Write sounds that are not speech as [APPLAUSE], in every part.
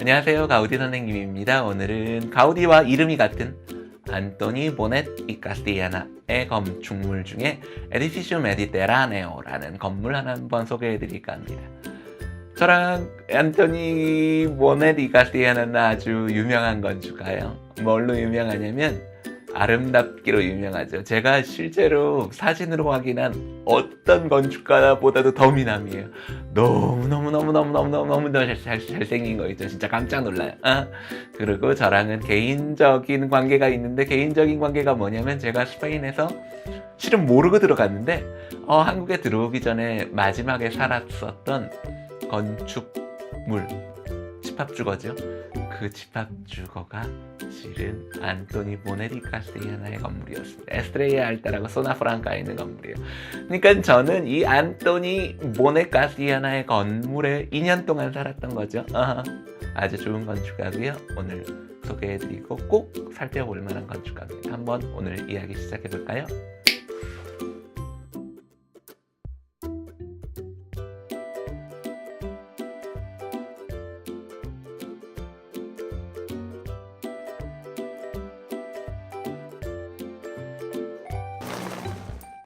안녕하세요. 가우디 선생님입니다. 오늘은 가우디와 이름이 같은 안토니 보넷 이 카스티아나의 건축물 중에 에디피쇼 메디테라네오라는 건물 하나 한번 소개해 드릴까 합니다. 저랑 안토니 보넷 이 카스티아나는 아주 유명한 건축가예요. 뭘로 유명하냐면 아름답기로 유명하죠. 제가 실제로 사진으로 확인한 어떤 건축가보다도 더 미남이에요. 너무너무너무너무너무너무 잘, 잘, 잘생긴 거 있죠. 진짜 깜짝 놀라요. 아, 그리고 저랑은 개인적인 관계가 있는데 개인적인 관계가 뭐냐면 제가 스페인에서 실은 모르고 들어갔는데 어, 한국에 들어오기 전에 마지막에 살았었던 건축물 집합주거죠. 그 집합주거가 실은 안토니 보네리 카스티아나의 건물이었습니다. 에스트레이아 알타라고 소나프랑카에 있는 건물이에요. 그러니까 저는 이 안토니 보네 카스티아나의 건물에 2년 동안 살았던 거죠. 아주 좋은 건축가고요. 오늘 소개해드리고 꼭 살펴볼 만한 건축가입니다. 한번 오늘 이야기 시작해볼까요?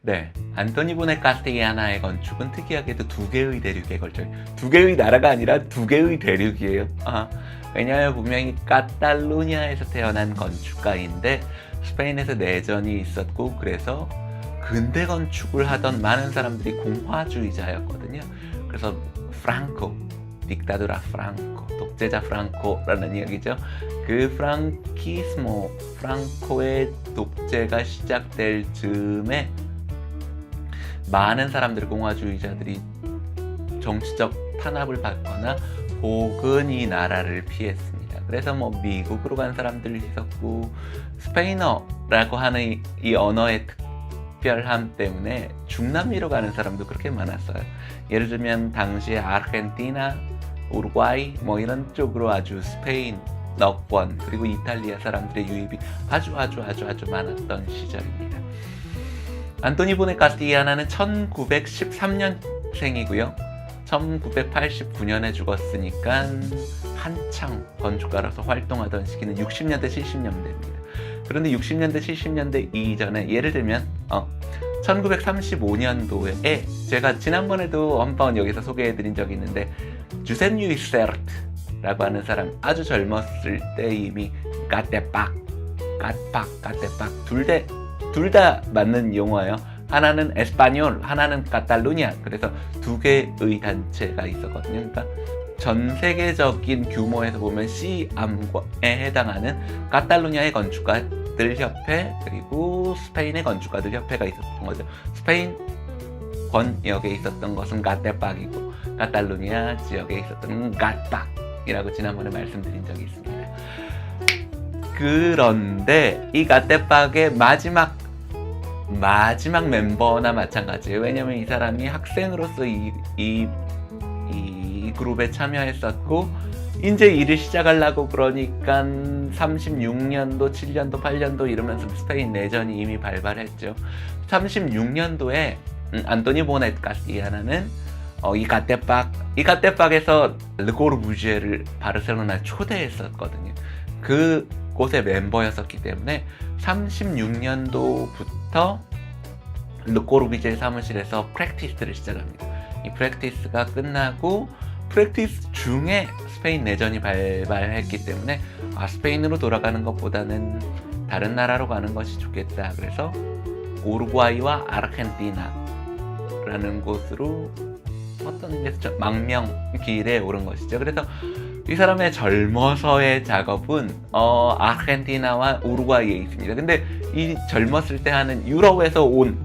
네. 안토니 보네 카스테이아나의 건축은 특이하게도 두 개의 대륙에 걸쳐 두 개의 나라가 아니라 두 개의 대륙이에요. 아, 왜냐하면 분명히 카탈루냐에서 태어난 건축가인데 스페인에서 내전이 있었고 그래서 근대 건축을 하던 많은 사람들이 공화주의자였거든요. 그래서 프랑코, 딕타도라 프랑코, 독재자 프랑코라는 이야기죠. 그 프랑키스모, 프랑코의 독재가 시작될 즈음에 많은 사람들 공화주의자들이 정치적 탄압을 받거나 혹은 이 나라를 피했습니다. 그래서 뭐 미국으로 간 사람들이 있었고 스페인어라고 하는 이, 이 언어의 특별함 때문에 중남미로 가는 사람도 그렇게 많았어요. 예를 들면 당시에 아르헨티나, 우루과이 뭐 이런 쪽으로 아주 스페인 너권 그리고 이탈리아 사람들의 유입이 아주 아주 아주 아주 많았던 시절입니다. 안토니 보네 카스티아나는 1913년생이고요. 1989년에 죽었으니까 한창 건축가로서 활동하던 시기는 60년대 70년대입니다. 그런데 60년대 70년대 이전에 예를 들면 어, 1935년도에 제가 지난번에도 한번 여기서 소개해드린 적이 있는데 주센 유 이세르트라고 하는 사람 아주 젊었을 때 이미 까떼빡 까빡 까떼빡 둘다 둘 다 맞는 용어예요. 하나는 에스파뇰, 하나는 카탈루냐. 그래서 두 개의 단체가 있었거든요. 그러니까 전 세계적인 규모에서 보면 C암에 해당하는 카탈루냐의 건축가들 협회 그리고 스페인의 건축가들 협회가 있었던 거죠. 스페인 권역에 있었던 것은 가테빡이고 카탈루냐 지역에 있었던 가빡이라고 지난번에 말씀드린 적이 있습니다. 그런데 이 가테빡의 마지막 마지막 mem버나 마찬가지예요. 왜냐면 이 사람이 학생으로서 이, 이, 이 그룹에 참여했었고 이제 일을 시작하려고 그러니까 36년도, 7년도, 8년도 이러면서 스페인 내전이 이미 발발했죠. 36년도에 음, 안토니 보넷 가시아나는 어, 이 가테팍, 이 가테팍에서 르고르 부지에를 바르셀로나 초대했었거든요. 그 곳의 멤버였었기 때문에 36년도부터 르꼬르비제 사무실에서 프랙티스를 시작합니다. 이 프랙티스가 끝나고 프랙티스 중에 스페인 내전이 발발했기 때문에 아, 스페인으로 돌아가는 것보다는 다른 나라로 가는 것이 좋겠다. 그래서 우루과이와 아르헨티나라는 곳으로 어떤 데서 망명 길에 오른 것이죠. 그래서 이 사람의 젊어서의 작업은 어, 아르헨티나와 우루과이에 있습니다. 근데 이 젊었을 때 하는 유럽에서 온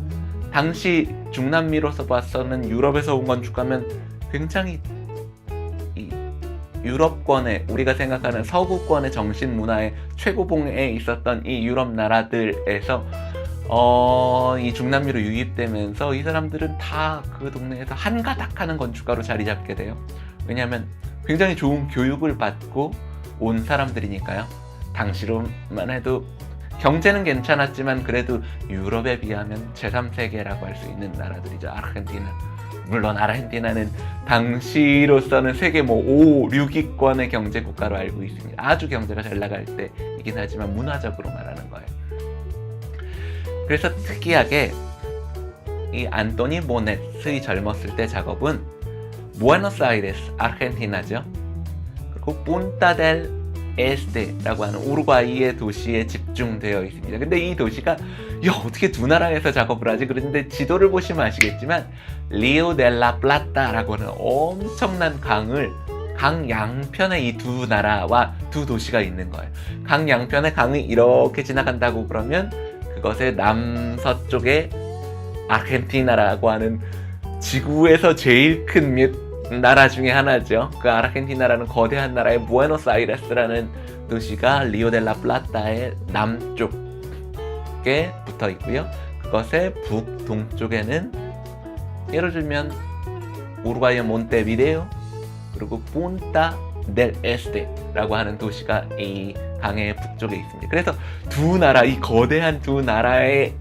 당시 중남미로서 봐서는 유럽에서 온 건축가면 굉장히 이 유럽권의 우리가 생각하는 서구권의 정신 문화의 최고봉에 있었던 이 유럽 나라들에서 어, 이 중남미로 유입되면서 이 사람들은 다 그 동네에서 한가닥하는 건축가로 자리 잡게 돼요. 왜냐하면 굉장히 좋은 교육을 받고 온 사람들이니까요. 당시로만 해도 경제는 괜찮았지만 그래도 유럽에 비하면 제3세계라고 할 수 있는 나라들이죠. 아르헨티나, 물론 아르헨티나는 당시로서는 세계 뭐 5, 6위권의 경제 국가로 알고 있습니다. 아주 경제가 잘 나갈 때이긴 하지만 문화적으로 말하는 거예요. 그래서 특이하게 이 안토니 모넷의 젊었을 때 작업은 부에노스아이레스, 아르헨티나죠. 그리고 punta 에스테라고 하는 우루과이의 도시에 집중되어 있습니다. 근데 이 도시가 야 어떻게 두 나라에서 작업을 하지? 그런데 지도를 보시면 아시겠지만 리오 델라 플라타라고 하는 엄청난 강을 강 양편에 이 두 나라와 두 도시가 있는 거예요. 강 양편에 강이 이렇게 지나간다고 그러면 그것의 남서쪽에 아르헨티나라고 하는 지구에서 제일 큰 몇, 나라 중에 하나죠. 그 아르헨티나라는 거대한 나라의 부에노스아이레스라는 도시가 리오델라 플라타의 남쪽에 붙어 있고요. 그것의 북동쪽에는 예를 들면 우루과이의 몬테비데오 그리고 punta del Este라고 하는 도시가 이 강의 북쪽에 있습니다. 그래서 두 나라, 이 거대한 두 나라에서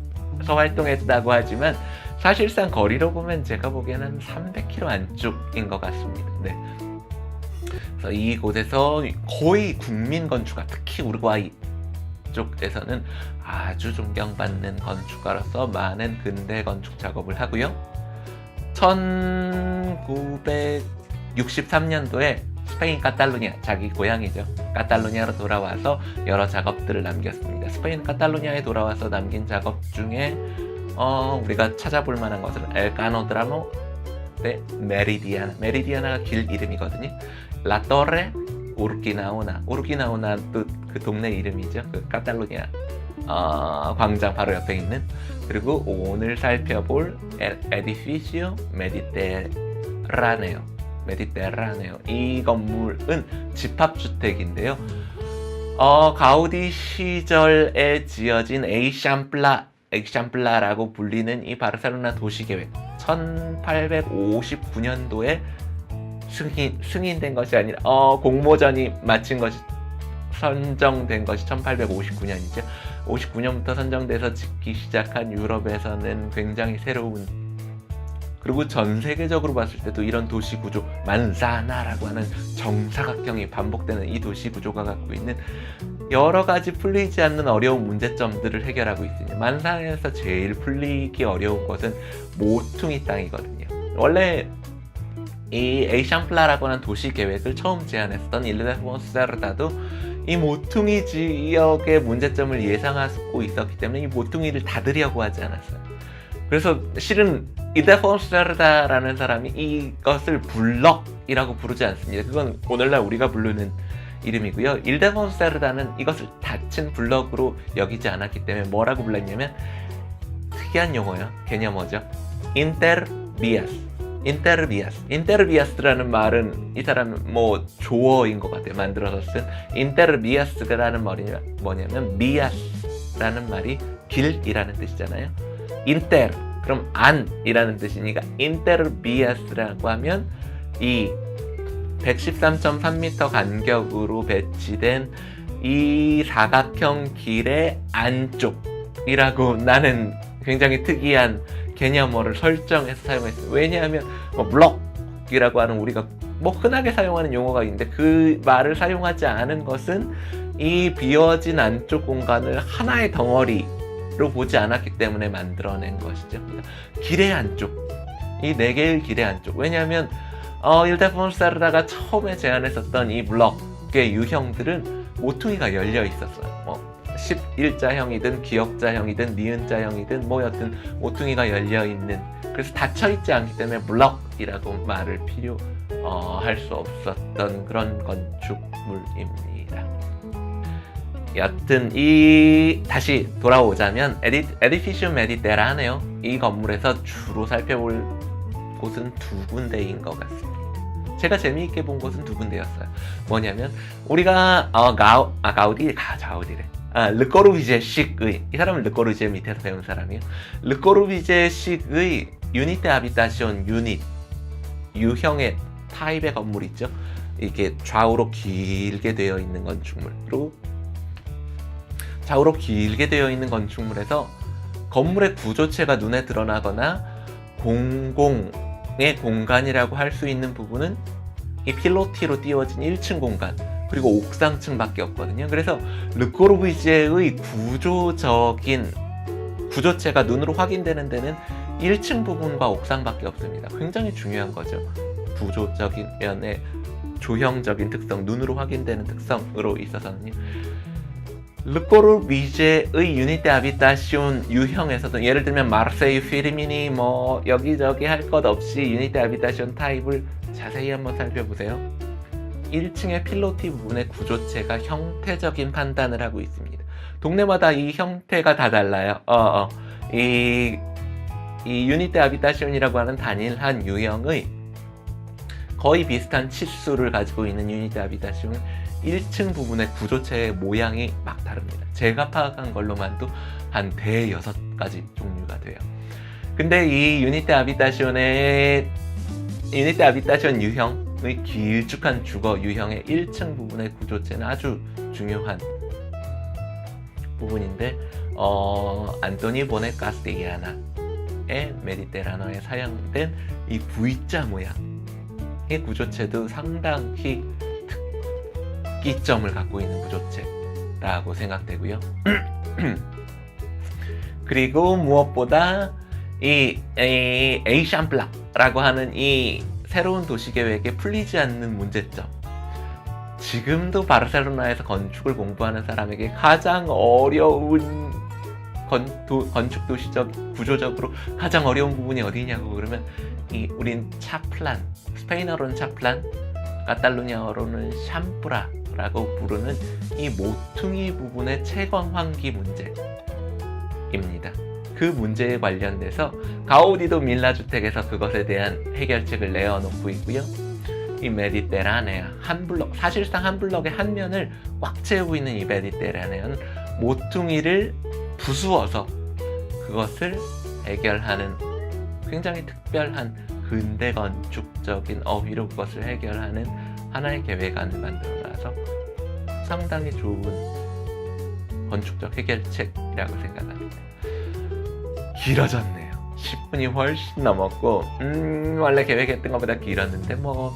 활동했다고 하지만 사실상 거리로 보면 제가 보기에는 300km 안쪽인 것 같습니다. 네. 그래서 이곳에서 거의 국민 건축가, 특히 우루과이 쪽에서는 아주 존경받는 건축가로서 많은 근대 건축 작업을 하고요. 1963년도에 스페인 카탈루냐, 자기 고향이죠. 카탈루냐로 돌아와서 여러 작업들을 남겼습니다. 스페인 카탈루냐에 돌아와서 남긴 작업 중에 어, 우리가 찾아볼 만한 것은 엘카노 드라노 네, 메리디아나. 메리디아나가 길 이름이거든요. 라 토레 우르키나우나. 우르키나우나 또그 동네 이름이죠. 그 카탈루냐 어, 광장 바로 옆에 있는 그리고 오늘 살펴볼 에, 에디피시오 메디테라네요. 메디테라네요. 이 건물은 집합주택인데요. 어, 가우디 시절에 지어진 에이샴플라 엑샴플라라고 불리는 이 바르셀로나 도시계획 1859년도에 승인, 승인된 것이 아니라 어, 공모전이 마친 것이 선정된 것이 1859년이죠. 59년부터 선정돼서 짓기 시작한 유럽에서는 굉장히 새로운 그리고 전 세계적으로 봤을 때도 이런 도시 구조 만사나라고 하는 정사각형이 반복되는 이 도시 구조가 갖고 있는 여러 가지 풀리지 않는 어려운 문제점들을 해결하고 있습니다. 만사에서 제일 풀리기 어려운 것은 모퉁이 땅이거든요. 원래 이 에이샴플라라고 하는 도시 계획을 처음 제안했던 일레폰 세르다도 이 모퉁이 지역의 문제점을 예상하고 있었기 때문에 이 모퉁이를 닫으려고 하지 않았어요. 그래서 실은 이데폰스르다라는 사람이 이것을 블럭이라고 부르지 않습니다. 그건 오늘날 우리가 부르는 이름이고요. 일데폰세르다는 이것을 닫힌 블럭으로 여기지 않았기 때문에 뭐라고 불렀냐면 특이한 용어요. 개념어죠. 인테르비아스. 인테르비아스. 인테르비아스라는 말은 이 사람은 뭐 조어인 것 같아요. 만들어서 쓴 인테르비아스라는 말이 뭐냐면 비아스라는 말이 길이라는 뜻이잖아요. 인테르 그럼 안이라는 뜻이니까 인테르비아스라고 하면 이 113.3m 간격으로 배치된 이 사각형 길의 안쪽이라고 나는 굉장히 특이한 개념어를 설정해서 사용했어요. 왜냐하면 뭐 블럭이라고 하는 우리가 뭐 흔하게 사용하는 용어가 있는데 그 말을 사용하지 않은 것은 이 비어진 안쪽 공간을 하나의 덩어리 로 보지 않았기 때문에 만들어낸 것이죠. 길의 안쪽, 이 네 개의 길의 안쪽. 왜냐하면 어, 일대폰사르다가 처음에 제안했었던 이 블럭의 유형들은 모퉁이가 열려 있었어요. 뭐 11자형이든 기역자형이든 니은자형이든 뭐 여튼 모퉁이가 열려 있는 그래서 닫혀 있지 않기 때문에 블럭이라고 말을 필요 어, 할수 없었던 그런 건축물입니다. 여튼 이 다시 돌아오자면 에디 에디피시움 메디테라네요. 이 건물에서 주로 살펴볼 곳은 두 군데인 것 같습니다. 제가 재미있게 본 곳은 두 군데였어요. 뭐냐면 우리가 어, 가우 아 가우디 가 자우디래. 아, 르꼬르비제식의 이 사람은 르꼬르비제 밑에서 배운 사람이에요. 르꼬르비제식의 유니트 아비타시온 유닛 유형의 타입의 건물 있죠. 이게 좌우로 길게 되어 있는 건축물. 그리고 좌우로 길게 되어 있는 건축물에서 건물의 구조체가 눈에 드러나거나 공공 공간이라고 할 수 있는 부분은 이 필로티로 띄워진 1층 공간 그리고 옥상층밖에 없거든요. 그래서 르코르비제의 구조적인 구조체가 눈으로 확인되는 데는 1층 부분과 옥상밖에 없습니다. 굉장히 중요한 거죠. 구조적인 면의 조형적인 특성, 눈으로 확인되는 특성으로 있어서는요. 르꼬르 비제의 유니테 아비타시온 유형에서도 예를 들면 마르세유 피르미니 뭐 여기저기 할 것 없이 유니테 아비타시온 타입을 자세히 한번 살펴보세요. 1층의 필로티 부분의 구조체가 형태적인 판단을 하고 있습니다. 동네마다 이 형태가 다 달라요. 어, 어. 이, 이 유니테 아비타시온이라고 하는 단일한 유형의 거의 비슷한 치수를 가지고 있는 유니테 아비타시온 1층 부분의 구조체의 모양이 막 다릅니다. 제가 파악한 걸로만도 한 대여섯 가지 종류가 돼요. 근데 이 유니테 아비타시온의 유니테 아비타시온 유형의 길쭉한 주거 유형의 1층 부분의 구조체는 아주 중요한 부분인데 어, 안토니 보네 카스티아나의 메디테라노에 사용된 이 V자 모양의 구조체도 상당히 특기점을 갖고 있는 구조체라고 생각되고요. [CLEARS THROAT] 그리고 무엇보다 이, 이 에이샴플라라고 하는 이 새로운 도시 계획에 풀리지 않는 문제점. 지금도 바르셀로나에서 건축을 공부하는 사람에게 가장 어려운 건, 도, 건축 도시적 구조적으로 가장 어려운 부분이 어디냐고 그러면 이 우린 차플란 스페인어로는 차플란 카탈루냐어로는 샴프라 라고 부르는 이 모퉁이 부분의 채광 환기 문제입니다. 그 문제에 관련돼서 가우디도 밀라 주택에서 그것에 대한 해결책을 내어놓고 있고요. 이 메디테라네아 한 블럭 사실상 한 블럭의 한 면을 꽉 채우고 있는 이 메디테라네아는 모퉁이를 부수어서 그것을 해결하는 굉장히 특별한 근대 건축적인 어휘로 그것을 해결하는 하나의 계획안을 만들어 놔서 상당히 좋은 건축적 해결책이라고 생각합니다. 길어졌네요. 10분이 훨씬 넘었고, 음, 원래 계획했던 것보다 길었는데, 뭐,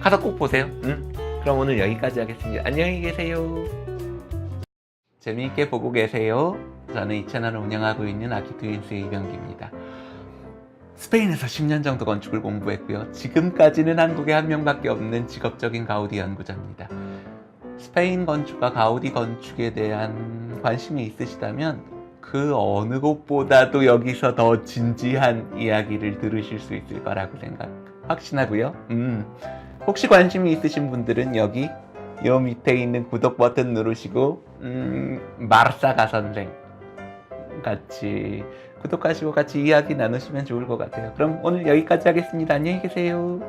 가서 꼭 보세요. 음, 그럼 오늘 여기까지 하겠습니다. 안녕히 계세요. 재미있게 보고 계세요. 저는 이 채널을 운영하고 있는 아키트윈스 이병기입니다. 스페인에서 10년 정도 건축을 공부했고요. 지금까지는 한국에 한 명밖에 없는 직업적인 가우디 연구자입니다. 스페인 건축과 가우디 건축에 대한 관심이 있으시다면 그 어느 곳보다도 여기서 더 진지한 이야기를 들으실 수 있을 거라고 생각 확신하고요. 음, 혹시 관심이 있으신 분들은 여기 요 밑에 있는 구독 버튼 누르시고 음, 마르사 가 선생 같이 구독하시고 같이 이야기 나누시면 좋을 것 같아요. 그럼 오늘 여기까지 하겠습니다. 안녕히 계세요.